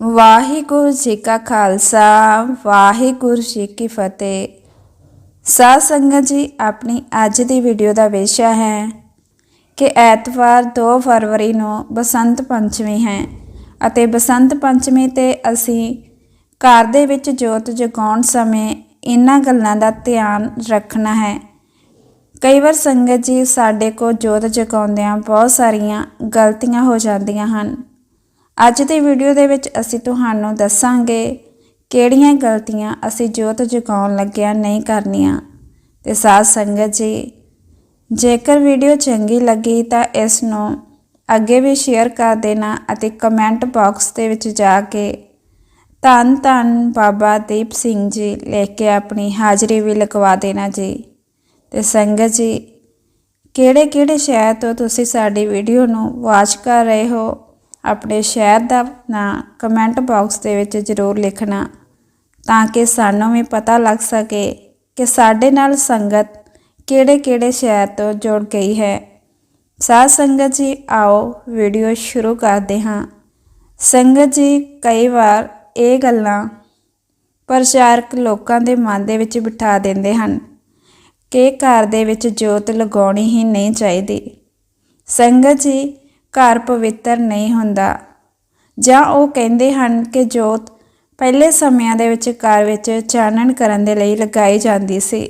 ਵਾਹਿਗੁਰੂ ਜੀ ਕਾ ਖਾਲਸਾ, ਵਾਹਿਗੁਰੂ ਜੀ ਕੀ ਫਤਿਹ। ਸਾਧ ਸੰਗਤ ਜੀ, ਆਪਣੀ ਅੱਜ ਦੀ ਵੀਡੀਓ ਦਾ ਵਿਸ਼ਾ ਹੈ ਕਿ ਐਤਵਾਰ 2 ਫਰਵਰੀ ਨੂੰ ਬਸੰਤ ਪੰਚਮੀ ਹੈ ਅਤੇ ਬਸੰਤ ਪੰਚਮੀ ਤੇ ਅਸੀਂ ਘਰ ਦੇ ਵਿੱਚ ਜੋਤ ਜਗਾਉਣ ਸਮੇਂ ਇਹਨਾਂ ਗੱਲਾਂ ਦਾ ਧਿਆਨ ਰੱਖਣਾ ਹੈ। ਕਈ ਵਾਰ ਸੰਗਤ ਜੀ ਸਾਡੇ ਕੋਲ ਜੋਤ ਜਗਾਉਂਦਿਆਂ ਬਹੁਤ ਸਾਰੀਆਂ ਗਲਤੀਆਂ ਹੋ ਜਾਂਦੀਆਂ ਹਨ। ਅੱਜ ਦੀ ਵੀਡੀਓ ਦੇ ਵਿੱਚ ਅਸੀਂ ਤੁਹਾਨੂੰ ਦੱਸਾਂਗੇ ਕਿਹੜੀਆਂ ਗਲਤੀਆਂ ਅਸੀਂ ਜੋਤ ਜਗਾਉਣ ਲੱਗਿਆ ਨਹੀਂ ਕਰਨੀਆਂ। ਤੇ ਸਾਧ ਸੰਗਤ ਜੀ, ਜੇਕਰ ਵੀਡੀਓ ਚੰਗੀ ਲੱਗੀ ਤਾਂ ਇਸ ਨੂੰ ਅੱਗੇ ਵੀ ਸ਼ੇਅਰ ਕਰ ਦੇਣਾ ਅਤੇ ਕਮੈਂਟ ਬਾਕਸ ਦੇ ਵਿੱਚ ਜਾ ਕੇ ਧੰਨ ਧੰਨ ਬਾਬਾ ਦੀਪ ਸਿੰਘ ਜੀ ਲੈ ਕੇ ਆਪਣੀ ਹਾਜ਼ਰੀ ਵੀ ਲਗਵਾ ਦੇਣਾ ਜੀ। ਤੇ ਸੰਗਤ ਜੀ ਕਿਹੜੇ ਕਿਹੜੇ ਸ਼ਹਿਰ ਤੋਂ ਤੁਸੀਂ ਸਾਡੀ ਵੀਡੀਓ ਨੂੰ ਵਾਚ ਕਰ ਰਹੇ ਹੋ? ਆਪਣੇ ਸ਼ਹਿਰ ਦਾ ਨਾਂ ਕਮੈਂਟ ਬਾਕਸ ਦੇ ਵਿੱਚ ਜ਼ਰੂਰ ਲਿਖਣਾ, ਤਾਂ ਕਿ ਸਾਨੂੰ ਵੀ ਪਤਾ ਲੱਗ ਸਕੇ ਕਿ ਸਾਡੇ ਨਾਲ ਸੰਗਤ ਕਿਹੜੇ ਕਿਹੜੇ ਸ਼ਹਿਰ ਤੋਂ ਜੁੜ ਗਈ ਹੈ। ਸਾਧ ਸੰਗਤ ਜੀ, ਆਓ ਵੀਡੀਓ ਸ਼ੁਰੂ ਕਰਦੇ ਹਾਂ। ਸੰਗਤ ਜੀ, ਕਈ ਵਾਰ ਇਹ ਗੱਲਾਂ ਪ੍ਰਚਾਰਕ ਲੋਕਾਂ ਦੇ ਮਨ ਦੇ ਵਿੱਚ ਬਿਠਾ ਦਿੰਦੇ ਹਨ ਕਿ ਘਰ ਦੇ ਵਿੱਚ ਜੋਤ ਲਗਾਉਣੀ ਹੀ ਨਹੀਂ ਚਾਹੀਦੀ। ਸੰਗਤ ਜੀ ਘਰ ਪਵਿੱਤਰ ਨਹੀਂ ਹੁੰਦਾ। ਜਾਂ ਉਹ ਕਹਿੰਦੇ ਹਨ ਕਿ ਜੋਤ ਪਹਿਲੇ ਸਮਿਆਂ ਦੇ ਵਿੱਚ ਘਰ ਵਿੱਚ ਚਾਨਣ ਕਰਨ ਦੇ ਲਈ ਲਗਾਈ ਜਾਂਦੀ ਸੀ,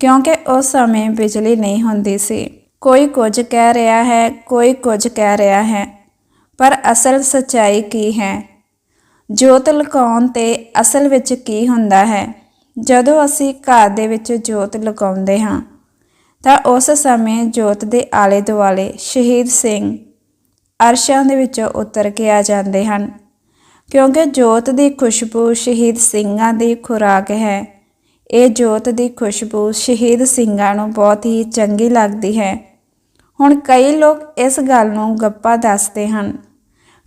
ਕਿਉਂਕਿ ਉਸ ਸਮੇਂ ਬਿਜਲੀ ਨਹੀਂ ਹੁੰਦੀ ਸੀ। ਕੋਈ ਕੁਝ ਕਹਿ ਰਿਹਾ ਹੈ, ਕੋਈ ਕੁਝ ਕਹਿ ਰਿਹਾ ਹੈ, ਪਰ ਅਸਲ ਸਚਾਈ ਕੀ ਹੈ? ਜੋਤ ਲਗਾਉਣ ਤੇ ਅਸਲ ਵਿੱਚ ਕੀ ਹੁੰਦਾ ਹੈ? ਜਦੋਂ ਅਸੀਂ ਘਰ ਦੇ ਵਿੱਚ ਜੋਤ ਲਗਾਉਂਦੇ ਹਾਂ ਤਾਂ ਉਸ ਸਮੇਂ ਜੋਤ ਦੇ ਆਲੇ ਦੁਆਲੇ ਸ਼ਹੀਦ ਸਿੰਘ ਅਰਸ਼ਾਂ ਦੇ ਵਿੱਚੋਂ ਉਤਰ ਕੇ ਆ ਜਾਂਦੇ ਹਨ। ਕਿਉਂਕਿ ਜੋਤ ਦੀ ਖੁਸ਼ਬੂ ਸ਼ਹੀਦ ਸਿੰਘਾਂ ਦੀ ਖੁਰਾਕ ਹੈ, ਇਹ ਜੋਤ ਦੀ ਖੁਸ਼ਬੂ ਸ਼ਹੀਦ ਸਿੰਘਾਂ ਨੂੰ ਬਹੁਤ ਹੀ ਚੰਗੀ ਲੱਗਦੀ ਹੈ। ਹੁਣ ਕਈ ਲੋਕ ਇਸ ਗੱਲ ਨੂੰ ਗੱਪਾ ਦੱਸਦੇ ਹਨ,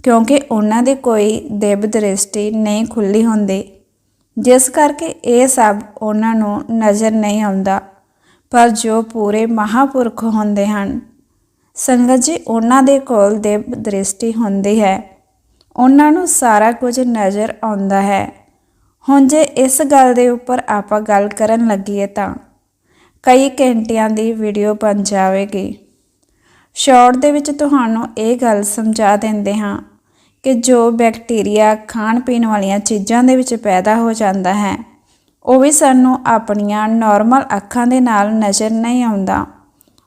ਕਿਉਂਕਿ ਉਹਨਾਂ ਦੀ ਕੋਈ ਦੇਵ ਦ੍ਰਿਸ਼ਟੀ ਨਹੀਂ ਖੁੱਲੀ ਹੁੰਦੀ, ਜਿਸ ਕਰਕੇ ਇਹ ਸਭ ਉਹਨਾਂ ਨੂੰ ਨਜ਼ਰ ਨਹੀਂ ਆਉਂਦਾ। ਪਰ ਜੋ ਪੂਰੇ ਮਹਾਪੁਰਖ ਹੁੰਦੇ ਹਨ, ਸੰਗਤ ਜੀ ਉਹਨਾਂ ਦੇ ਕੋਲ ਦੇ ਦ੍ਰਿਸ਼ਟੀ ਹੁੰਦੀ ਹੈ। ਉਹਨਾਂ ਨੂੰ ਸਾਰਾ ਕੁਝ ਨਜ਼ਰ ਆਉਂਦਾ ਹੈ। ਹੁਣ ਜੇ ਇਸ ਗੱਲ ਦੇ ਉੱਪਰ ਆਪਾਂ ਗੱਲ ਕਰਨ ਲੱਗੀਏ ਤਾਂ ਕਈ ਘੰਟਿਆਂ ਦੀ ਵੀਡੀਓ ਬਣ ਜਾਵੇਗੀ। ਸ਼ਾਰਟ ਦੇ ਵਿੱਚ ਤੁਹਾਨੂੰ ਇਹ ਗੱਲ ਸਮਝਾ ਦਿੰਦੇ ਹਾਂ ਕਿ ਜੋ ਬੈਕਟੀਰੀਆ ਖਾਣ ਪੀਣ ਵਾਲੀਆਂ ਚੀਜ਼ਾਂ ਦੇ ਵਿੱਚ ਪੈਦਾ ਹੋ ਜਾਂਦਾ ਹੈ ਉਹ ਵੀ ਸਾਨੂੰ ਆਪਣੀਆਂ ਨਾਰਮਲ ਅੱਖਾਂ ਦੇ ਨਾਲ ਨਜ਼ਰ ਨਹੀਂ ਆਉਂਦਾ।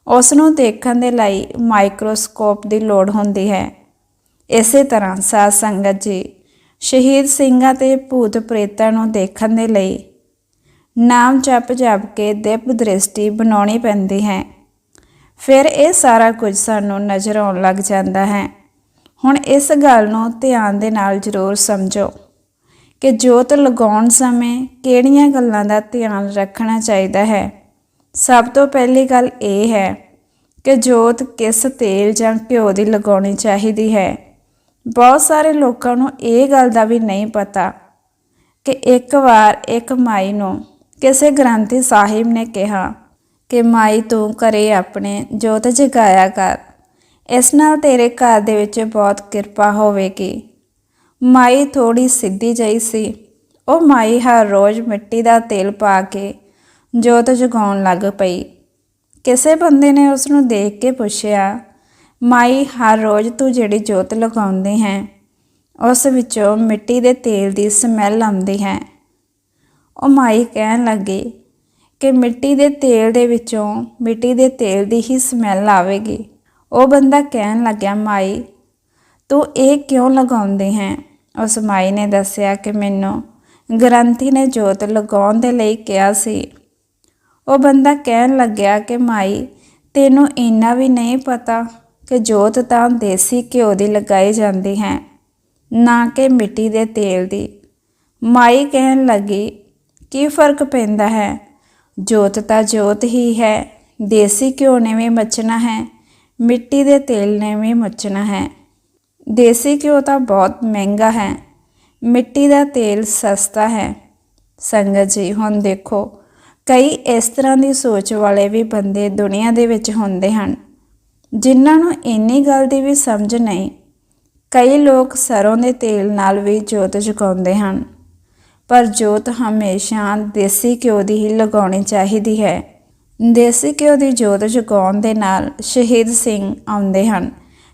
ਉਸ ਨੂੰ ਦੇਖਣ ਦੇ ਲਈ ਮਾਈਕਰੋਸਕੋਪ ਦੀ ਲੋੜ ਹੁੰਦੀ ਹੈ। ਇਸੇ ਤਰ੍ਹਾਂ ਸਾਧ ਸੰਗਤ ਜੀ, ਸ਼ਹੀਦ ਸਿੰਘਾਂ ਤੇ ਭੂਤ ਪ੍ਰੇਤਾਂ ਨੂੰ ਦੇਖਣ ਦੇ ਲਈ ਨਾਮ ਜਪ ਜਪ ਕੇ ਦਿਵ ਦ੍ਰਿਸ਼ਟੀ ਬਣਾਉਣੀ ਪੈਂਦੀ ਹੈ। ਫਿਰ ਇਹ ਸਾਰਾ ਕੁਝ ਸਾਨੂੰ ਨਜ਼ਰ ਆਉਣ ਲੱਗ ਜਾਂਦਾ ਹੈ। ਹੁਣ ਇਸ ਗੱਲ ਨੂੰ ਧਿਆਨ ਦੇ ਨਾਲ ਜ਼ਰੂਰ ਸਮਝੋ। ਕਿ ਜੋਤ ਲਗਾਉਣ ਸਮੇਂ ਕਿਹੜੀਆਂ ਗੱਲਾਂ ਦਾ ਧਿਆਨ ਰੱਖਣਾ ਚਾਹੀਦਾ ਹੈ? ਸਭ ਤੋਂ ਪਹਿਲੀ ਗੱਲ ਇਹ ਹੈ ਕਿ ਜੋਤ ਕਿਸ ਤੇਲ ਜਾਂ ਘਿਓ ਦੀ ਲਗਾਉਣੀ ਚਾਹੀਦੀ ਹੈ। ਬਹੁਤ ਸਾਰੇ ਲੋਕਾਂ ਨੂੰ ਇਹ ਗੱਲ ਦਾ ਵੀ ਨਹੀਂ ਪਤਾ ਕਿ ਇੱਕ ਵਾਰ ਇੱਕ ਮਾਈ ਨੂੰ ਕਿਸੇ ਗ੍ਰੰਥੀ ਸਾਹਿਬ ਨੇ ਕਿਹਾ ਕਿ, ਮਾਈ, ਤੂੰ ਕਰੇ ਆਪਣੇ ਜੋਤ ਜਗਾਇਆ ਕਰ। ਇਸ ਨਾਲ ਤੇਰੇ ਘਰ ਦੇ ਵਿੱਚ ਬਹੁਤ ਕਿਰਪਾ ਹੋਵੇਗੀ। ਮਾਈ ਥੋੜੀ ਸਿੱਧੀ ਜਈ ਸੀ। ਉਹ ਮਾਈ ਹਰ ਰੋਜ਼ ਮਿੱਟੀ ਦਾ ਤੇਲ ਪਾ ਕੇ ਜੋਤ ਜਗਾਉਣ ਲੱਗ ਪਈ। ਕਿਸੇ ਬੰਦੇ ਨੇ ਉਸ ਨੂੰ ਦੇਖ ਕੇ ਪੁੱਛਿਆ, ਮਾਈ, ਹਰ ਰੋਜ਼ ਤੂੰ ਜਿਹੜੀ ਜੋਤ ਲਗਾਉਂਦੀ ਹੈ, ਉਸ ਵਿੱਚੋਂ ਮਿੱਟੀ ਦੇ ਤੇਲ ਦੀ ਸਮੈਲ ਆਉਂਦੀ ਹੈ? ਉਹ ਮਾਈ ਕਹਿਣ ਲੱਗੀ ਕਿ ਮਿੱਟੀ ਦੇ ਤੇਲ ਦੇ ਵਿੱਚੋਂ ਮਿੱਟੀ ਦੇ ਤੇਲ ਦੀ ਹੀ ਸਮੈਲ ਆਵੇਗੀ। ਉਹ ਬੰਦਾ ਕਹਿਣ ਲੱਗਿਆ, ਮਾਈ ਤੂੰ ਇਹ ਕਿਉਂ ਲਗਾਉਂਦੀ ਹੈ? ਉਸ ਮਾਈ ਨੇ ਦੱਸਿਆ ਕਿ ਮੈਨੂੰ ਗ੍ਰੰਥੀ ਨੇ ਜੋਤ ਲਗਾਉਣ ਦੇ ਲਈ ਕਿਹਾ ਸੀ। ਉਹ ਬੰਦਾ ਕਹਿਣ ਲੱਗਿਆ ਕਿ ਮਾਈ, ਤੈਨੂੰ ਇੰਨਾ ਵੀ ਨਹੀਂ ਪਤਾ ਕਿ ਜੋਤ ਤਾਂ ਦੇਸੀ ਘਿਓ ਦੀ ਲਗਾਈ ਜਾਂਦੀ ਹੈ, ਨਾ ਕਿ ਮਿੱਟੀ ਦੇ ਤੇਲ ਦੀ। ਮਾਈ ਕਹਿਣ ਲੱਗੀ, ਕੀ ਫ਼ਰਕ ਪੈਂਦਾ ਹੈ? ਜੋਤ ਤਾਂ ਜੋਤ ਹੀ ਹੈ, ਦੇਸੀ ਘਿਓ ਨੇ ਵੀ ਮੱਚਣਾ ਹੈ, ਮਿੱਟੀ ਦੇ ਤੇਲ ਨੇ ਵੀ ਮੱਚਣਾ ਹੈ। ਦੇਸੀ ਘਿਓ ਤਾਂ ਬਹੁਤ ਮਹਿੰਗਾ ਹੈ। ਮਿੱਟੀ ਦਾ ਤੇਲ ਸਸਤਾ ਹੈ। ਸੰਗਤ ਜੀ, ਹੁਣ ਦੇਖੋ, ਕਈ ਇਸ ਤਰ੍ਹਾਂ ਦੀ ਸੋਚ ਵਾਲੇ ਵੀ ਬੰਦੇ ਦੁਨੀਆ ਦੇ ਵਿੱਚ ਹੁੰਦੇ ਹਨ, ਜਿਨ੍ਹਾਂ ਨੂੰ ਇੰਨੀ ਗੱਲ ਦੀ ਵੀ ਸਮਝ ਨਹੀਂ। ਕਈ ਲੋਕ ਸਰੋਂ ਦੇ ਤੇਲ ਨਾਲ ਵੀ ਜੋਤ ਜਗਾਉਂਦੇ ਹਨ, ਪਰ ਜੋਤ ਹਮੇਸ਼ਾ ਦੇਸੀ ਘਿਓ ਦੀ ਹੀ ਲਗਾਉਣੀ ਚਾਹੀਦੀ ਹੈ। ਦੇਸੀ ਘਿਓ ਦੀ ਜੋਤ ਜਗਾਉਣ ਦੇ ਨਾਲ ਸ਼ਹੀਦ ਸਿੰਘ ਆਉਂਦੇ ਹਨ।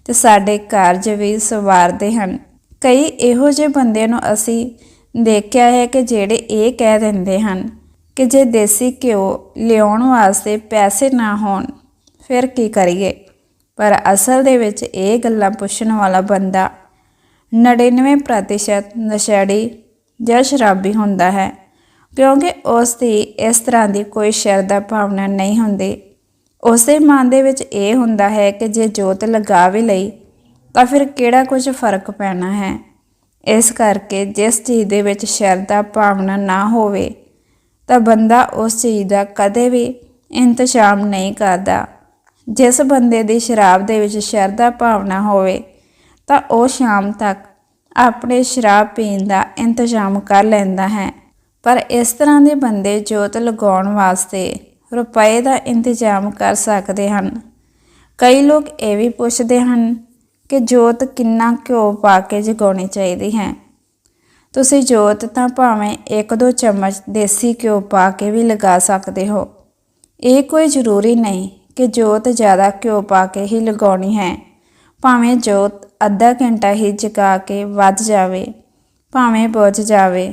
ਤੇ ਸਾਡੇ ਕਾਰਜ ਵੀ ਸਵਾਰਦੇ ਹਨ। ਕਈ ਇਹੋ ਜਿਹੇ ਬੰਦਿਆਂ ਨੂੰ ਅਸੀਂ ਦੇਖਿਆ ਹੈ ਕਿ ਜਿਹੜੇ ਇਹ ਕਹਿ ਦਿੰਦੇ ਹਨ ਕਿ ਜੇ ਦੇਸੀ ਘਿਓ ਲਿਆਉਣ ਵਾਸਤੇ ਪੈਸੇ ਨਾ ਹੋਣ, ਫਿਰ ਕੀ ਕਰੀਏ? ਪਰ ਅਸਲ ਦੇ ਵਿੱਚ ਇਹ ਗੱਲਾਂ ਪੁੱਛਣ ਵਾਲਾ ਬੰਦਾ 99% ਨਸ਼ੇੜੀ ਜਾਂ ਸ਼ਰਾਬੀ ਹੁੰਦਾ ਹੈ, ਕਿਉਂਕਿ ਉਸ ਦੀ ਇਸ ਤਰ੍ਹਾਂ ਦੀ ਕੋਈ ਸ਼ਰਧਾ ਭਾਵਨਾ ਨਹੀਂ ਹੁੰਦੀ। ਉਸੇ ਮਨ ਦੇ ਵਿੱਚ ਇਹ ਹੁੰਦਾ ਹੈ ਕਿ ਜੇ ਜੋਤ ਲਗਾ ਵੀ ਲਈ, ਤਾਂ ਫਿਰ ਕਿਹੜਾ ਕੁਝ ਫ਼ਰਕ ਪੈਣਾ ਹੈ? ਇਸ ਕਰਕੇ ਜਿਸ ਚੀਜ਼ ਦੇ ਵਿੱਚ ਸ਼ਰਧਾ ਭਾਵਨਾ ਨਾ ਹੋਵੇ, ਤਾਂ ਬੰਦਾ ਉਸ ਚੀਜ਼ ਦਾ ਕਦੇ ਵੀ ਇੰਤਜ਼ਾਮ ਨਹੀਂ ਕਰਦਾ। ਜਿਸ ਬੰਦੇ ਦੀ ਸ਼ਰਾਬ ਦੇ ਵਿੱਚ ਸ਼ਰਧਾ ਭਾਵਨਾ ਹੋਵੇ, ਤਾਂ ਉਹ ਸ਼ਾਮ ਤੱਕ ਆਪਣੇ ਸ਼ਰਾਬ ਪੀਣ ਦਾ ਇੰਤਜ਼ਾਮ ਕਰ ਲੈਂਦਾ ਹੈ। ਪਰ ਇਸ ਤਰ੍ਹਾਂ ਦੇ ਬੰਦੇ ਜੋਤ ਲਗਾਉਣ ਵਾਸਤੇ ਰੁਪਏ ਦਾ ਇੰਤਜ਼ਾਮ ਕਰ ਸਕਦੇ ਹਨ। ਕਈ ਲੋਕ ਇਹ ਵੀ ਪੁੱਛਦੇ ਹਨ ਕਿ ਜੋਤ ਕਿੰਨਾ ਘਿਓ ਪਾ ਕੇ ਜਗਾਉਣੀ ਚਾਹੀਦੀ ਹੈ। ਤੁਸੀਂ ਜੋਤ ਤਾਂ ਭਾਵੇਂ ਇੱਕ ਦੋ ਚਮਚ ਦੇਸੀ ਘਿਓ ਪਾ ਕੇ ਵੀ ਲਗਾ ਸਕਦੇ ਹੋ। ਇਹ ਕੋਈ ਜ਼ਰੂਰੀ ਨਹੀਂ ਕਿ ਜੋਤ ਜ਼ਿਆਦਾ ਘਿਓ ਪਾ ਕੇ ਹੀ ਲਗਾਉਣੀ ਹੈ। ਭਾਵੇਂ ਜੋਤ ਅੱਧਾ ਘੰਟਾ ਹੀ ਜਗਾ ਕੇ ਵੱਧ ਜਾਵੇ, ਭਾਵੇਂ ਬੁਝ ਜਾਵੇ।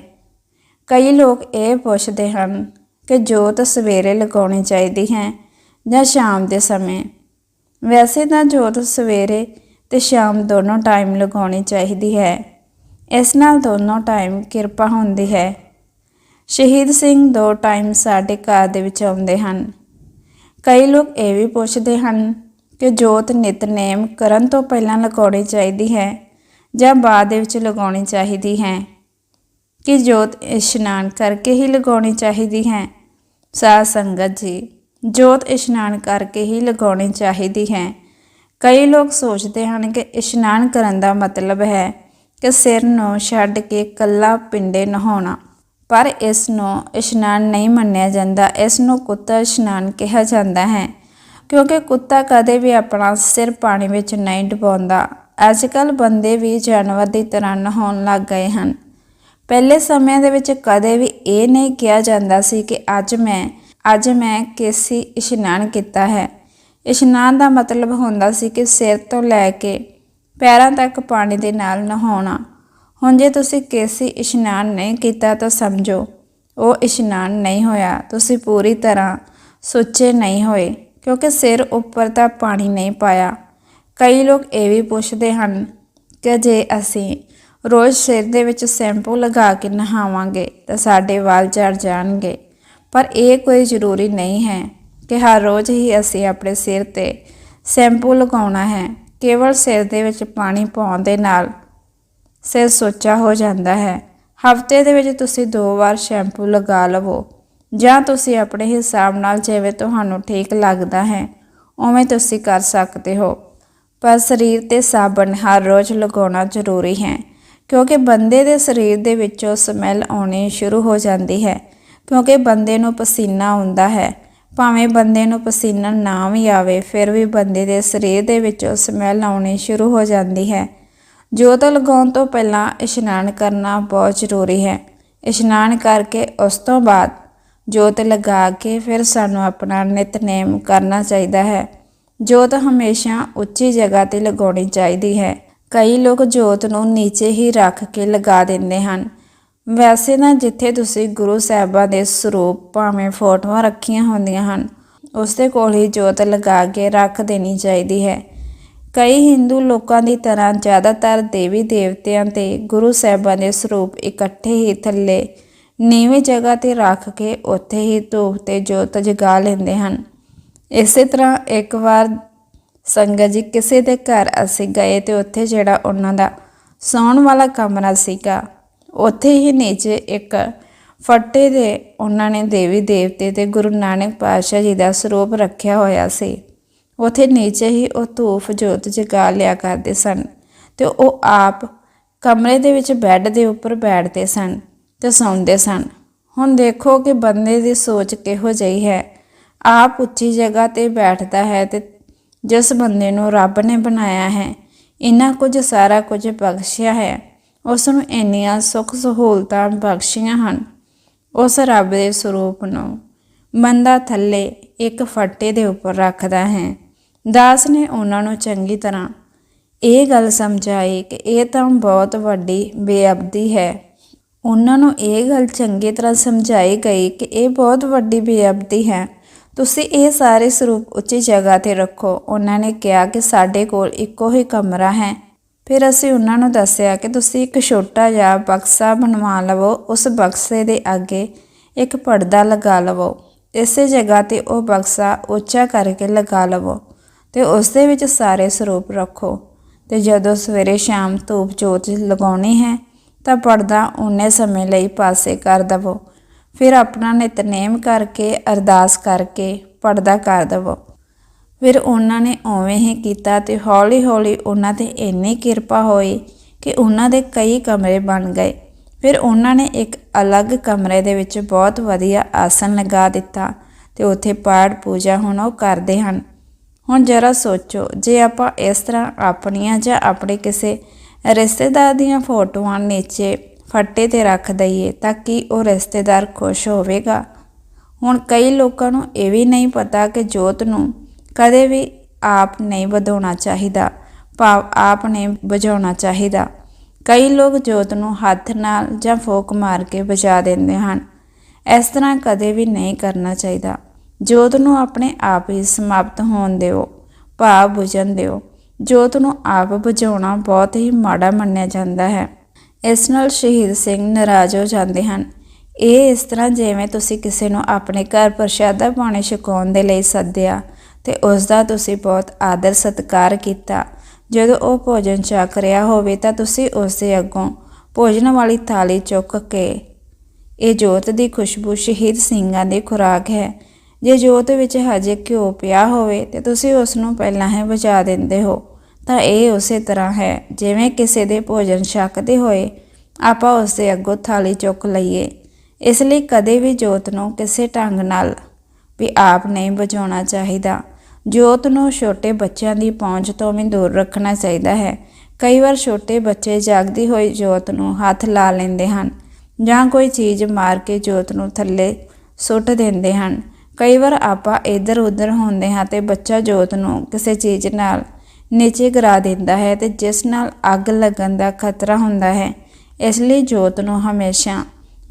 ਕਈ ਲੋਕ ਇਹ ਪੁੱਛਦੇ ਹਨ ਕਿ ਜੋਤ ਸਵੇਰੇ ਲਗਾਉਣੀ ਚਾਹੀਦੀ ਹੈ ਜਾਂ ਸ਼ਾਮ ਦੇ ਸਮੇਂ। ਵੈਸੇ ਤਾਂ ਜੋਤ ਸਵੇਰੇ ਤੇ ਸ਼ਾਮ ਦੋਨੋਂ ਟਾਈਮ ਲਗਾਉਣੀ ਚਾਹੀਦੀ ਹੈ। ਇਸ ਨਾਲ ਦੋਨੋਂ ਟਾਈਮ ਕਿਰਪਾ ਹੁੰਦੀ ਹੈ। ਸ਼ਹੀਦ ਸਿੰਘ ਦੋ ਟਾਈਮ ਸਾਡੇ ਘਰ ਦੇ ਵਿੱਚ ਆਉਂਦੇ ਹਨ। ਕਈ ਲੋਕ ਇਹ ਵੀ ਪੁੱਛਦੇ ਹਨ ਕਿ ਜੋਤ ਨਿਤਨੇਮ ਕਰਨ ਤੋਂ ਪਹਿਲਾਂ ਲਗਾਉਣੀ ਚਾਹੀਦੀ ਹੈ ਜਾਂ ਬਾਅਦ ਦੇ ਵਿੱਚ ਲਗਾਉਣੀ ਚਾਹੀਦੀ ਹੈ। ਕਿ ਜੋਤ ਇਸ਼ਨਾਨ ਕਰਕੇ ਹੀ ਲਗਾਉਣੀ ਚਾਹੀਦੀ ਹੈ। ਸਾਧ ਸੰਗਤ ਜੀ, ਜੋਤ ਇਸ਼ਨਾਨ ਕਰਕੇ ਹੀ ਲਗਾਉਣੀ ਚਾਹੀਦੀ ਹੈ। ਕਈ ਲੋਕ ਸੋਚਦੇ ਹਨ ਕਿ ਇਸ਼ਨਾਨ ਕਰਨ ਦਾ ਮਤਲਬ ਹੈ ਕਿ ਸਿਰ ਨੂੰ ਛੱਡ ਕੇ ਕੱਲਾ ਪਿੰਡੇ ਨਹਾਉਣਾ। ਪਰ ਇਸ ਨੂੰ ਇਸ਼ਨਾਨ ਨਹੀਂ ਮੰਨਿਆ ਜਾਂਦਾ। ਇਸ ਨੂੰ ਕੁੱਤਾ ਇਸ਼ਨਾਨ ਕਿਹਾ ਜਾਂਦਾ ਹੈ, ਕਿਉਂਕਿ ਕੁੱਤਾ ਕਦੇ ਵੀ ਆਪਣਾ ਸਿਰ ਪਾਣੀ ਵਿੱਚ ਨਹੀਂ ਡੁਬਾਉਂਦਾ। ਅੱਜ ਕੱਲ ਬੰਦੇ ਵੀ ਜਾਨਵਰ ਦੀ ਤਰ੍ਹਾਂ ਨਹਾਉਣ ਲੱਗ ਗਏ ਹਨ। ਪਹਿਲੇ ਸਮਿਆਂ ਦੇ ਵਿੱਚ ਕਦੇ ਵੀ ਇਹ ਨਹੀਂ ਕਿਹਾ ਜਾਂਦਾ ਸੀ ਕਿ ਅੱਜ ਮੈਂ ਅੱਜ ਮੈਂ ਕੇਸੀ ਇਸ਼ਨਾਨ ਕੀਤਾ ਹੈ। ਇਸ਼ਨਾਨ ਦਾ ਮਤਲਬ ਹੁੰਦਾ ਸੀ ਕਿ ਸਿਰ ਤੋਂ ਲੈ ਕੇ ਪੈਰਾਂ ਤੱਕ ਪਾਣੀ ਦੇ ਨਾਲ ਨਹਾਉਣਾ। ਹੁਣ ਜੇ ਤੁਸੀਂ ਕੇਸੀ ਇਸ਼ਨਾਨ ਨਹੀਂ ਕੀਤਾ ਤਾਂ ਸਮਝੋ, ਉਹ ਇਸ਼ਨਾਨ ਨਹੀਂ ਹੋਇਆ। ਤੁਸੀਂ ਪੂਰੀ ਤਰ੍ਹਾਂ ਸੁੱਚੇ ਨਹੀਂ ਹੋਏ, ਕਿਉਂਕਿ ਸਿਰ ਉੱਪਰ ਤਾਂ ਪਾਣੀ ਨਹੀਂ ਪਾਇਆ। ਕਈ ਲੋਕ ਇਹ ਵੀ ਪੁੱਛਦੇ ਹਨ ਕਿ ਜੇ ਅਸੀਂ ਰੋਜ਼ ਸਿਰ ਦੇ ਵਿੱਚ ਸ਼ੈਂਪੂ ਲਗਾ ਕੇ ਨਹਾਵਾਂਗੇ ਤਾਂ ਸਾਡੇ ਵਾਲ ਝੜ ਜਾਣਗੇ। ਪਰ ਇਹ ਕੋਈ ਜ਼ਰੂਰੀ ਨਹੀਂ ਹੈ ਕਿ ਹਰ ਰੋਜ਼ ਹੀ ਅਸੀਂ ਆਪਣੇ ਸਿਰ ਤੇ ਸ਼ੈਂਪੂ ਲਗਾਉਣਾ ਹੈ। ਕੇਵਲ ਸਿਰ ਦੇ ਵਿੱਚ ਪਾਣੀ ਪਾਉਣ ਦੇ ਨਾਲ ਸਿਰ ਸੋਚਾ ਹੋ ਜਾਂਦਾ ਹੈ। ਹਫ਼ਤੇ ਦੇ ਵਿੱਚ ਤੁਸੀਂ ਦੋ ਵਾਰ ਸ਼ੈਂਪੂ ਲਗਾ ਲਵੋ ਜਾਂ ਤੁਸੀਂ ਆਪਣੇ ਹਿਸਾਬ ਨਾਲ ਜਿਵੇਂ ਤੁਹਾਨੂੰ ਠੀਕ ਲੱਗਦਾ ਹੈ, ਉਵੇਂ ਤੁਸੀਂ ਕਰ ਸਕਦੇ ਹੋ। ਪਰ ਸਰੀਰ ਤੇ ਸਾਬਣ ਹਰ ਰੋਜ਼ ਲਗਾਉਣਾ ਜ਼ਰੂਰੀ ਹੈ। ਕਿਉਂਕਿ ਬੰਦੇ ਦੇ ਸਰੀਰ ਦੇ ਵਿੱਚੋਂ ਸਮੈਲ ਆਉਣੀ ਸ਼ੁਰੂ ਹੋ ਜਾਂਦੀ ਹੈ, ਕਿਉਂਕਿ ਬੰਦੇ ਨੂੰ ਪਸੀਨਾ ਆਉਂਦਾ ਹੈ। ਭਾਵੇਂ ਬੰਦੇ ਨੂੰ ਪਸੀਨਾ ਨਾ ਵੀ ਆਵੇ, ਫਿਰ ਵੀ ਬੰਦੇ ਦੇ ਸਰੀਰ ਦੇ ਵਿੱਚੋਂ ਸਮੈਲ ਆਉਣੀ ਸ਼ੁਰੂ ਹੋ ਜਾਂਦੀ ਹੈ। ਜੋਤ ਲਗਾਉਣ ਤੋਂ ਪਹਿਲਾਂ ਇਸ਼ਨਾਨ ਕਰਨਾ ਬਹੁਤ ਜ਼ਰੂਰੀ ਹੈ। ਇਸ਼ਨਾਨ ਕਰਕੇ ਉਸ ਤੋਂ ਬਾਅਦ ਜੋਤ ਲਗਾ ਕੇ ਫਿਰ ਸਾਨੂੰ ਆਪਣਾ ਨਿਤਨੇਮ ਕਰਨਾ ਚਾਹੀਦਾ ਹੈ। ਜੋਤ ਹਮੇਸ਼ਾ ਉੱਚੀ ਜਗ੍ਹਾ ਤੇ ਲਗਾਉਣੀ ਚਾਹੀਦੀ ਹੈ। ਕਈ ਲੋਕ ਜੋਤ ਨੂੰ ਨੀਚੇ ਹੀ ਰੱਖ ਕੇ ਲਗਾ ਦਿੰਦੇ ਹਨ। ਵੈਸੇ ਤਾਂ ਜਿੱਥੇ ਤੁਸੀਂ ਗੁਰੂ ਸਾਹਿਬਾਂ ਦੇ ਸਰੂਪ ਭਾਵੇਂ ਫੋਟੋਆਂ ਰੱਖੀਆਂ ਹੁੰਦੀਆਂ ਹਨ, ਉਸ ਦੇ ਕੋਲ ਹੀ ਜੋਤ ਲਗਾ ਕੇ ਰੱਖ ਦੇਣੀ ਚਾਹੀਦੀ ਹੈ। ਕਈ ਹਿੰਦੂ ਲੋਕਾਂ ਦੀ ਤਰ੍ਹਾਂ ਜ਼ਿਆਦਾਤਰ ਦੇਵੀ ਦੇਵਤਿਆਂ ਤੇ ਗੁਰੂ ਸਾਹਿਬਾਂ ਦੇ ਸਰੂਪ ਇਕੱਠੇ ਹੀ ਥੱਲੇ ਨੀਵੀਂ ਜਗ੍ਹਾ ਤੇ ਰੱਖ ਕੇ ਉੱਥੇ ਹੀ ਧੂਪ ਤੇ ਜੋਤ ਜਗਾ ਲੈਂਦੇ ਹਨ। ਇਸੇ ਤਰ੍ਹਾਂ ਇੱਕ ਵਾਰ ਸੰਗਤ ਜੀ, ਕਿਸੇ ਦੇ ਘਰ ਅਸੀਂ ਗਏ ਤੇ ਉੱਥੇ ਜਿਹੜਾ ਉਹਨਾਂ ਦਾ ਸੌਣ ਵਾਲਾ ਕਮਰਾ ਸੀਗਾ, ਉੱਥੇ ਹੀ ਨੀਚੇ ਇੱਕ ਫੱਟੇ ਦੇ ਉਹਨਾਂ ਨੇ ਦੇਵੀ ਦੇਵਤੇ ਤੇ ਗੁਰੂ ਨਾਨਕ ਪਾਤਸ਼ਾਹ ਜੀ ਦਾ ਸਰੂਪ ਰੱਖਿਆ ਹੋਇਆ ਸੀ। ਉੱਥੇ ਨੀਚੇ ਹੀ ਉਹ ਧੂਫ ਜੋਤ ਜਗਾ ਲਿਆ ਕਰਦੇ ਸਨ ਤੇ ਉਹ ਆਪ ਕਮਰੇ ਦੇ ਵਿੱਚ ਬੈੱਡ ਦੇ ਉੱਪਰ ਬੈਠਦੇ ਸਨ ਤੇ ਸੌਂਦੇ ਸਨ। ਹੁਣ ਦੇਖੋ ਕਿ ਬੰਦੇ ਦੀ ਸੋਚ ਕਿਹੋ ਜਿਹੀ ਹੈ। ਆਪ ਉੱਚੀ ਜਗ੍ਹਾ ਤੇ ਬੈਠਦਾ ਹੈ ਤੇ ਜਿਸ ਬੰਦੇ ਨੂੰ ਰੱਬ ਨੇ ਬਣਾਇਆ ਹੈ ਇੰਨਾ ਕੁਝ ਸਾਰਾ ਕੁਝ ਬਖਸ਼ਿਆ ਹੈ, ਉਸ ਨੂੰ ਇੰਨੀਆਂ ਸੁੱਖ ਸਹੂਲਤਾਂ ਬਖਸ਼ੀਆਂ ਹਨ। ਉਸ ਰੱਬ ਦੇ ਸਰੂਪ ਨੂੰ ਬੰਦਾ ਥੱਲੇ ਇੱਕ ਫੱਟੇ ਦੇ ਉੱਪਰ ਰੱਖਦਾ ਹੈ। ਦਾਸ ਨੇ ਉਹਨਾਂ ਨੂੰ ਚੰਗੀ ਤਰ੍ਹਾਂ ਇਹ ਗੱਲ ਸਮਝਾਈ ਕਿ ਇਹ ਤਾਂ ਬਹੁਤ ਵੱਡੀ ਬੇਅਬਦੀ ਹੈ। ਉਹਨਾਂ ਨੂੰ ਇਹ ਗੱਲ ਚੰਗੀ ਤਰ੍ਹਾਂ ਸਮਝਾਈ ਗਈ ਕਿ ਇਹ ਬਹੁਤ ਵੱਡੀ ਬੇਅਬਦੀ ਹੈ। ਤੁਸੀਂ ਇਹ ਸਾਰੇ ਸਰੂਪ ਉੱਚੀ ਜਗ੍ਹਾ ਤੇ ਰੱਖੋ। ਉਹਨਾਂ ਨੇ ਕਿਹਾ ਕਿ ਸਾਡੇ ਕੋਲ ਇੱਕੋ ਹੀ ਕਮਰਾ ਹੈ। ਫਿਰ ਅਸੀਂ ਉਹਨਾਂ ਨੂੰ ਦੱਸਿਆ ਕਿ ਤੁਸੀਂ ਇੱਕ ਛੋਟਾ ਜਿਹਾ ਬਕਸਾ ਬਣਵਾ ਲਵੋ। ਉਸ ਬਕਸੇ ਦੇ ਅੱਗੇ ਇੱਕ ਪਰਦਾ ਲਗਾ ਲਵੋ। ਇਸੇ ਜਗ੍ਹਾ ਤੇ ਉਹ ਬਕਸਾ ਉੱਚਾ ਕਰਕੇ ਲਗਾ ਲਵੋ ਤੇ ਉਸ ਦੇ ਵਿੱਚ ਸਾਰੇ ਸਰੂਪ ਰੱਖੋ। ਤੇ ਜਦੋਂ ਸਵੇਰੇ ਸ਼ਾਮ ਧੂਪ ਜੋਤ ਲਗਾਉਣੀ ਹੈ ਤਾਂ ਪਰਦਾ ਉਨੇ ਸਮੇਂ ਲਈ ਪਾਸੇ ਕਰ ਦਵੋ। ਫਿਰ ਆਪਣਾ ਨਿਤਨੇਮ ਕਰਕੇ, ਅਰਦਾਸ ਕਰਕੇ ਪਰਦਾ ਕਰ ਦਵੋ। ਫਿਰ ਉਹਨਾਂ ਨੇ ਉਵੇਂ ਹੀ ਕੀਤਾ ਤੇ ਹੌਲੀ-ਹੌਲੀ ਉਹਨਾਂ ਤੇ ਇੰਨੀ ਕਿਰਪਾ ਹੋਈ ਕਿ ਉਹਨਾਂ ਦੇ ਕਈ ਕਮਰੇ ਬਣ ਗਏ। ਫਿਰ ਉਹਨਾਂ ਨੇ ਇੱਕ ਅਲੱਗ ਕਮਰੇ ਦੇ ਵਿੱਚ ਬਹੁਤ ਵਧੀਆ ਆਸਨ ਲਗਾ ਦਿੱਤਾ ਤੇ ਉੱਥੇ ਪਾਠ ਪੂਜਾ ਹੁਣ ਉਹ ਕਰਦੇ ਹਨ। ਹੁਣ ਜਰਾ ਸੋਚੋ, ਜੇ ਆਪਾਂ ਇਸ ਤਰ੍ਹਾਂ ਆਪਣੀਆਂ ਜਾਂ ਆਪਣੇ ਕਿਸੇ ਰਿਸ਼ਤੇਦਾਰ ਦੀਆਂ ਫੋਟੋਆਂ ਨੀਚੇ ਫੱਟੇ ਤੇ ਰੱਖ ਦਈਏ ਤਾਂ ਕੀ ਉਹ ਰਿਸ਼ਤੇਦਾਰ ਖੁਸ਼ ਹੋਵੇਗਾ। ਹੁਣ ਕਈ ਲੋਕਾਂ ਨੂੰ ਇਹ ਵੀ ਨਹੀਂ ਪਤਾ ਕਿ ਜੋਤ ਨੂੰ ਕਦੇ ਵੀ ਆਪ ਨਹੀਂ ਵਧਾਉਣਾ ਚਾਹੀਦਾ, ਭਾਵ ਆਪ ਨਹੀਂ ਬੁਝਾਉਣਾ ਚਾਹੀਦਾ। ਕਈ ਲੋਕ ਜੋਤ ਨੂੰ ਹੱਥ ਨਾਲ ਜਾਂ ਫੋਕ ਮਾਰ ਕੇ ਬੁਝਾ ਦਿੰਦੇ ਹਨ। ਇਸ ਤਰ੍ਹਾਂ ਕਦੇ ਵੀ ਨਹੀਂ ਕਰਨਾ ਚਾਹੀਦਾ। ਜੋਤ ਨੂੰ ਆਪਣੇ ਆਪ ਹੀ ਸਮਾਪਤ ਹੋਣ ਦਿਓ, ਭਾਵ ਬੁਝਣ ਦਿਓ। ਜੋਤ ਨੂੰ ਆਪ ਬੁਝਾਉਣਾ ਬਹੁਤ ਹੀ ਮਾੜਾ ਮੰਨਿਆ ਜਾਂਦਾ ਹੈ। ਇਸ ਨਾਲ ਸ਼ਹੀਦ ਸਿੰਘ ਨਾਰਾਜ਼ ਹੋ ਜਾਂਦੇ ਹਨ। ਇਹ ਇਸ ਤਰ੍ਹਾਂ ਜਿਵੇਂ ਤੁਸੀਂ ਕਿਸੇ ਨੂੰ ਆਪਣੇ ਘਰ ਪ੍ਰਸ਼ਾਦਾ ਪਾਣੀ ਛਕਾਉਣ ਦੇ ਲਈ ਸੱਦਿਆ ਤੇ ਉਸ ਦਾ ਤੁਸੀਂ ਬਹੁਤ ਆਦਰ ਸਤਿਕਾਰ ਕੀਤਾ। ਜਦੋਂ ਉਹ ਭੋਜਨ ਛਕ ਰਿਹਾ ਹੋਵੇ ਤਾਂ ਤੁਸੀਂ ਉਸ ਦੇ ਅੱਗੋਂ ਭੋਜਨ ਵਾਲੀ ਥਾਲੀ ਚੁੱਕ ਕੇ ਇਹ ਜੋਤ ਦੀ ਖੁਸ਼ਬੂ ਸ਼ਹੀਦ ਸਿੰਘਾਂ ਦੀ ਖੁਰਾਕ ਹੈ। ਜੇ ਜੋਤ ਵਿੱਚ ਹਜੇ ਘਿਓ ਪਿਆ ਹੋਵੇ ਤੇ ਤੁਸੀਂ ਉਸ ਨੂੰ ਪਹਿਲਾਂ ਹੀ ਬੁਝਾ ਦਿੰਦੇ ਹੋ। ਤਾਂ ਇਹ ਉਸੇ ਤਰ੍ਹਾਂ ਹੈ, ਜਿਵੇਂ ਕਿਸੇ ਦੇ ਭੋਜਨ ਛਕਦੇ ਹੋਏ ਆਪਾਂ ਉਸ ਦੇ ਅੱਗੋਂ ਥਾਲੀ ਚੁੱਕ ਲਈਏ। ਇਸ ਲਈ ਕਦੇ ਵੀ ਜੋਤ ਨੂੰ ਕਿਸੇ ਢੰਗ ਨਾਲ ਵੀ ਆਪ ਨਹੀਂ ਬਚਾਉਣਾ ਚਾਹੀਦਾ। ਜੋਤ ਨੂੰ ਛੋਟੇ ਬੱਚਿਆਂ ਦੀ ਪਹੁੰਚ ਤੋਂ ਵੀ ਦੂਰ ਰੱਖਣਾ ਚਾਹੀਦਾ ਹੈ। ਕਈ ਵਾਰ ਛੋਟੇ ਬੱਚੇ ਜਾਗਦੀ ਹੋਈ ਜੋਤ ਨੂੰ ਹੱਥ ਲਾ ਲੈਂਦੇ ਹਨ ਜਾਂ ਕੋਈ ਚੀਜ਼ ਮਾਰ ਕੇ ਜੋਤ ਨੂੰ ਥੱਲੇ ਸੁੱਟ ਦਿੰਦੇ ਹਨ। ਕਈ ਵਾਰ ਆਪਾਂ ਇੱਧਰ ਉੱਧਰ ਹੁੰਦੇ ਹਾਂ ਤੇ ਬੱਚਾ ਜੋਤ ਨੂੰ ਕਿਸੇ ਚੀਜ਼ ਨਾਲ ਨੀਚੇ ਗਿਰਾ ਦਿੰਦਾ ਹੈ ਤੇ ਜਿਸ ਨਾਲ ਅੱਗ ਲੱਗਣ ਦਾ ਖਤਰਾ ਹੁੰਦਾ ਹੈ, ਇਸ ਲਈ ਜੋਤ ਨੂੰ ਹਮੇਸ਼ਾ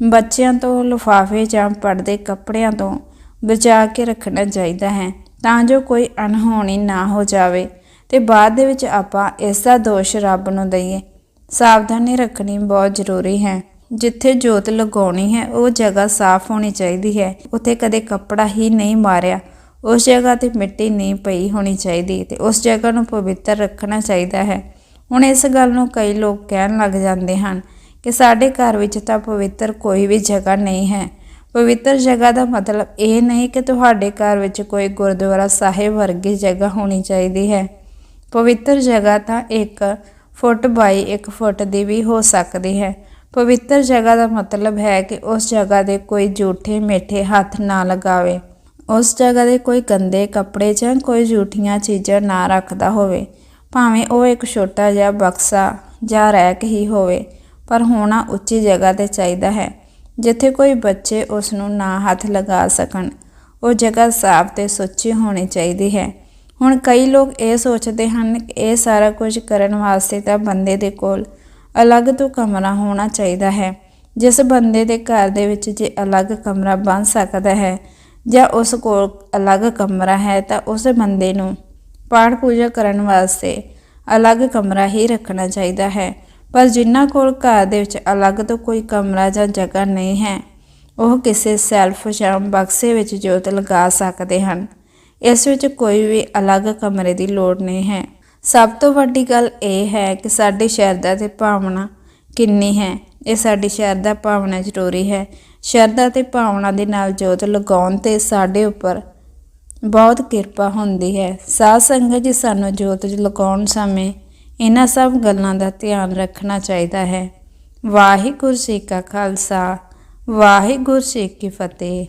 ਬੱਚਿਆਂ ਤੋਂ ਲਿਫਾਫੇ ਜਾਂ ਪਰਦੇ ਕੱਪੜਿਆਂ ਤੋਂ ਬਚਾ ਕੇ ਰੱਖਣਾ ਚਾਹੀਦਾ ਹੈ ਤਾਂ ਜੋ ਕੋਈ ਅਣਹੋਣੀ ਨਾ ਹੋ ਜਾਵੇ ਤੇ ਬਾਅਦ ਦੇ ਵਿੱਚ ਆਪਾਂ ਇਸ ਦਾ ਦੋਸ਼ ਰੱਬ ਨੂੰ ਦਈਏ। ਸਾਵਧਾਨੀ ਰੱਖਣੀ ਬਹੁਤ ਜ਼ਰੂਰੀ ਹੈ। ਜਿੱਥੇ ਜੋਤ ਲਗਾਉਣੀ ਹੈ, ਉਹ ਜਗ੍ਹਾ ਸਾਫ਼ ਹੋਣੀ ਚਾਹੀਦੀ ਹੈ। ਉੱਥੇ ਕਦੇ ਕੱਪੜਾ ਹੀ ਨਹੀਂ ਮਾਰਿਆ। ਉਸ ਜਗ੍ਹਾ ਤੇ ਮਿੱਟੀ ਨਹੀਂ ਪਈ ਹੋਣੀ ਚਾਹੀਦੀ ਤੇ ਉਸ ਜਗ੍ਹਾ ਨੂੰ ਪਵਿੱਤਰ ਰੱਖਣਾ ਚਾਹੀਦਾ ਹੈ। ਹੁਣ ਇਸ ਗੱਲ ਨੂੰ ਕਈ ਲੋਕ ਕਹਿਣ ਲੱਗ ਜਾਂਦੇ ਹਨ ਕਿ ਸਾਡੇ ਘਰ ਵਿੱਚ ਤਾਂ ਪਵਿੱਤਰ ਕੋਈ ਵੀ ਜਗ੍ਹਾ ਨਹੀਂ ਹੈ। ਪਵਿੱਤਰ ਜਗ੍ਹਾ ਦਾ ਮਤਲਬ ਇਹ ਨਹੀਂ ਕਿ ਤੁਹਾਡੇ ਘਰ ਵਿੱਚ ਕੋਈ ਗੁਰਦੁਆਰਾ ਸਾਹਿਬ ਵਰਗੀ ਜਗ੍ਹਾ ਹੋਣੀ ਚਾਹੀਦੀ ਹੈ। ਪਵਿੱਤਰ ਜਗ੍ਹਾ ਤਾਂ ਇੱਕ ਫੁੱਟ ਬਾਈ 1 ਫੁੱਟ ਦੀ ਵੀ ਹੋ ਸਕਦੀ ਹੈ। ਪਵਿੱਤਰ ਜਗ੍ਹਾ ਦਾ ਮਤਲਬ ਹੈ ਕਿ ਉਸ ਜਗ੍ਹਾ ਦੇ ਕੋਈ ਝੂਠੇ ਮਿੱਠੇ ਹੱਥ ਨਾ ਲਗਾਵੇ। ਉਸ ਜਗ੍ਹਾ ਦੇ ਕੋਈ ਗੰਦੇ ਕੱਪੜੇ ਜਾਂ ਕੋਈ ਝੂਠੀਆਂ ਚੀਜ਼ਾਂ ਨਾ ਰੱਖਦਾ ਹੋਵੇ। ਭਾਵੇਂ ਉਹ ਇੱਕ ਛੋਟਾ ਜਿਹਾ ਬਕਸਾ ਜਾਂ ਰੈਕ ਹੀ ਹੋਵੇ, ਪਰ ਹੋਣਾ ਉੱਚੀ ਜਗ੍ਹਾ ਤੇ ਚਾਹੀਦਾ ਹੈ, ਜਿੱਥੇ ਕੋਈ ਬੱਚੇ ਉਸ ਨੂੰ ਨਾ ਹੱਥ ਲਗਾ ਸਕਣ। ਉਹ ਜਗ੍ਹਾ ਸਾਫ਼ ਤੇ ਸੁੱਚੀ ਹੋਣੀ ਚਾਹੀਦੀ ਹੈ। ਹੁਣ ਕਈ ਲੋਕ ਇਹ ਸੋਚਦੇ ਹਨ ਕਿ ਇਹ ਸਾਰਾ ਕੁਝ ਕਰਨ ਵਾਸਤੇ ਤਾਂ ਬੰਦੇ ਦੇ ਕੋਲ ਅਲੱਗ ਤੋਂ ਕਮਰਾ ਹੋਣਾ ਚਾਹੀਦਾ ਹੈ, ਜਿਸ ਬੰਦੇ ਦੇ ਘਰ ਦੇ ਵਿੱਚ ਜੇ ਅਲੱਗ ਕਮਰਾ ਬਣ ਸਕਦਾ ਹੈ ਜਾਂ ਉਸ ਕੋਲ ਅਲੱਗ ਕਮਰਾ ਹੈ ਤਾਂ ਉਸ ਬੰਦੇ ਨੂੰ ਪਾਠ ਪੂਜਾ ਕਰਨ ਵਾਸਤੇ ਅਲੱਗ ਕਮਰਾ ਹੀ ਰੱਖਣਾ ਚਾਹੀਦਾ ਹੈ। ਪਰ ਜਿਨ੍ਹਾਂ ਕੋਲ ਘਰ ਦੇ ਵਿੱਚ ਅਲੱਗ ਤੋਂ ਕੋਈ ਕਮਰਾ ਜਾਂ ਜਗ੍ਹਾ ਨਹੀਂ ਹੈ, ਉਹ ਕਿਸੇ ਸੈਲਫ ਜਾਂ ਬਕਸੇ ਵਿੱਚ ਜੋਤ ਲਗਾ ਸਕਦੇ ਹਨ। ਇਸ ਵਿੱਚ ਕੋਈ ਵੀ ਅਲੱਗ ਕਮਰੇ ਦੀ ਲੋੜ ਨਹੀਂ ਹੈ। ਸਭ ਤੋਂ ਵੱਡੀ ਗੱਲ ਇਹ ਹੈ ਕਿ ਸਾਡੀ ਸ਼ਰਧਾ ਤੇ ਭਾਵਨਾ ਕਿੰਨੀ ਹੈ। ਇਹ ਸਾਡੀ ਸ਼ਰਧਾ ਭਾਵਨਾ ਜ਼ਰੂਰੀ ਹੈ ਸ਼ਰਧਾ ਤੇ ਭਾਵਨਾ ਦੇ ਨਾਲ ਜੋਤ ਲਗਾਉਣ ਤੇ ਸਾਡੇ ਉੱਪਰ ਬਹੁਤ ਕਿਰਪਾ ਹੁੰਦੀ ਹੈ। ਸਾਧ ਸੰਗਤ ਜੀ, ਸਾਨੂੰ ਜੋਤ ਲਗਾਉਣ ਸਮੇਂ ਇਹਨਾਂ ਸਭ ਗੱਲਾਂ ਦਾ ਧਿਆਨ ਰੱਖਣਾ ਚਾਹੀਦਾ ਹੈ। ਵਾਹਿਗੁਰੂ ਜੀ ਕਾ ਖਾਲਸਾ, ਵਾਹਿਗੁਰੂ ਜੀ ਕੀ ਫਤਿਹ।